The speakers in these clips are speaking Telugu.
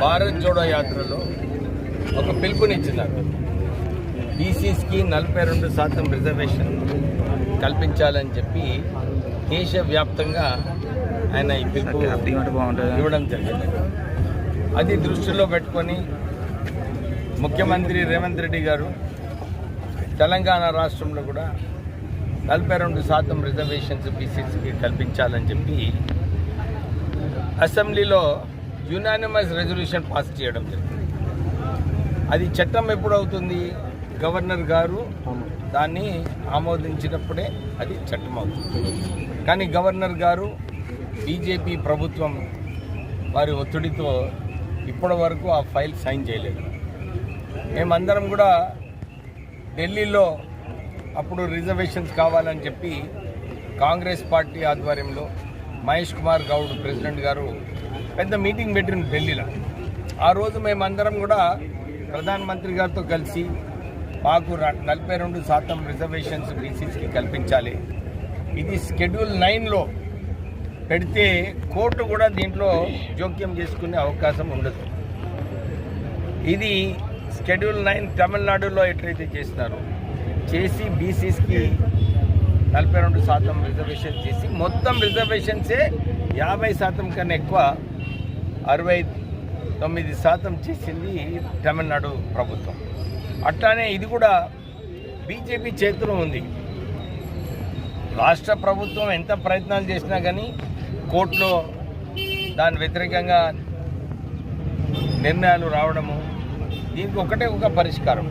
భారత్ జోడో యాత్రలో ఒక పిలుపునిచ్చినారు. బీసీస్కి నలభై రెండు శాతం రిజర్వేషన్ కల్పించాలని చెప్పి దేశవ్యాప్తంగా ఆయన ఈ పిలుపు ఇవ్వడం జరిగింది. అది దృష్టిలో పెట్టుకొని ముఖ్యమంత్రి రేవంత్ రెడ్డి గారు తెలంగాణ రాష్ట్రంలో కూడా నలభై రెండు శాతం రిజర్వేషన్స్ బీసీస్కి కల్పించాలని చెప్పి అసెంబ్లీలో యునానిమస్ రెజల్యూషన్ పాస్ చేయడం జరిగింది. అది చట్టం ఎప్పుడు అవుతుంది గవర్నర్ గారు దాన్ని ఆమోదించినప్పుడే అది చట్టం అవుతుంది. కానీ గవర్నర్ గారు బీజేపీ ప్రభుత్వం వారి ఒత్తిడితో ఇప్పటి వరకు ఆ ఫైల్ సైన్ చేయలేదు. మేమందరం కూడా ఢిల్లీలో అప్పుడు రిజర్వేషన్స్ కావాలని చెప్పి కాంగ్రెస్ పార్టీ ఆధ్వర్యంలో మహేష్ కుమార్ గౌడ్ ప్రెసిడెంట్ గారు పెద్ద మీటింగ్ పెట్టిన ఢిల్లీలో. ఆ రోజు మేమందరం కూడా ప్రధానమంత్రి గారితో కలిసి మాకు నలభై రెండు శాతం రిజర్వేషన్స్ బీసీస్కి కల్పించాలి. ఇది షెడ్యూల్ నైన్లో పెడితే కోర్టు కూడా దీంట్లో జోక్యం చేసుకునే అవకాశం ఉండదు. ఇది షెడ్యూల్ నైన్ తమిళనాడులో ఎట్లయితే చేసినారో చేసి బీసీస్కి నలభై రెండు శాతం రిజర్వేషన్ చేసి మొత్తం రిజర్వేషన్సే యాభై శాతం కన్నా ఎక్కువ అరవై తొమ్మిది శాతం చేసింది తమిళనాడు ప్రభుత్వం. అట్లానే ఇది కూడా బీజేపీ చేతిలో ఉంది. రాష్ట్ర ప్రభుత్వం ఎంత ప్రయత్నాలు చేసినా కానీ కోర్టులో దాని వ్యతిరేకంగా నిర్ణయాలు రావడము దీనికి ఒకటే ఒక పరిష్కారం.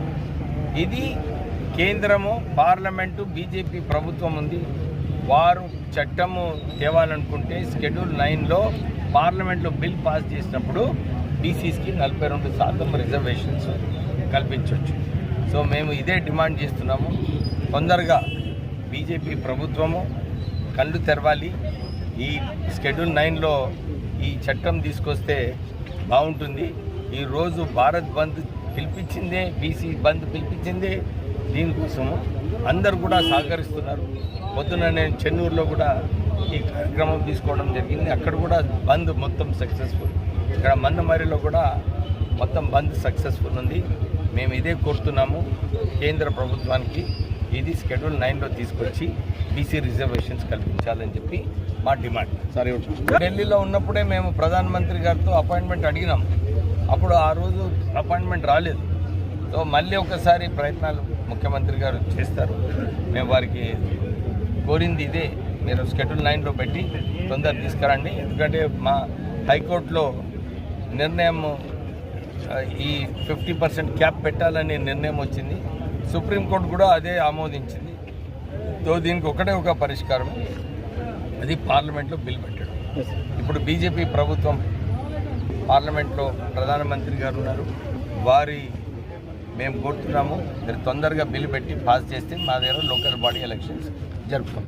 ఇది కేంద్రము పార్లమెంటు బీజేపీ ప్రభుత్వం ఉంది. వారు చట్టము తేవాలనుకుంటే షెడ్యూల్ నైన్లో పార్లమెంట్లో బిల్ పాస్ చేసినప్పుడు బీసీస్కి నలభై రెండు శాతం రిజర్వేషన్స్ కల్పించవచ్చు సో మేము ఇదే డిమాండ్ చేస్తున్నాము. తొందరగా బీజేపీ ప్రభుత్వము కళ్ళు తెరవాలి. ఈ షెడ్యూల్ నైన్లో ఈ చట్టం తీసుకొస్తే బాగుంటుంది. ఈరోజు భారత్ బంద్ పిలిపించిందే బీసీ బంద్ పిలిపించిందే దీనికోసము అందరు కూడా సహకరిస్తున్నారు. పొద్దున నేను చెన్నూరులో కూడా ఈ కార్యక్రమం తీసుకోవడం జరిగింది. అక్కడ కూడా బంద్ మొత్తం సక్సెస్ఫుల్ ఇక్కడ మందమరిలో కూడా మొత్తం బంద్ సక్సెస్ఫుల్ ఉంది. మేము ఇదే కోరుతున్నాము కేంద్ర ప్రభుత్వానికి. ఇది షెడ్యూల్ నైన్లో తీసుకొచ్చి బీసీ రిజర్వేషన్స్ కల్పించాలని చెప్పి మా డిమాండ్. సరే ఢిల్లీలో ఉన్నప్పుడే మేము ప్రధానమంత్రి గారితో అపాయింట్మెంట్ అడిగినాం. అప్పుడు ఆ రోజు అపాయింట్మెంట్ రాలేదు. సో మళ్ళీ ఒకసారి ప్రయత్నాలు ముఖ్యమంత్రి గారు చేస్తారు. మేము వారికి కోరింది ఇదే. మీరు షెడ్యూల్ నైన్లో పెట్టి తొందర తీసుకురండి. ఎందుకంటే మా హైకోర్టులో నిర్ణయం ఈ ఫిఫ్టీ పర్సెంట్ క్యాప్ పెట్టాలనే నిర్ణయం వచ్చింది. సుప్రీంకోర్టు కూడా అదే ఆమోదించింది. సో దీనికి ఒకటే ఒక పరిష్కారం. అది పార్లమెంట్లో బిల్ పెట్టడం. ఇప్పుడు బీజేపీ ప్రభుత్వం పార్లమెంట్లో ప్రధానమంత్రి గారు ఉన్నారు. వారి మేము కోరుతున్నాము మీరు తొందరగా బిల్లు పెట్టి పాస్ చేస్తే మా దగ్గర లోకల్ బాడీ ఎలక్షన్స్ జరుపుకుంటాం.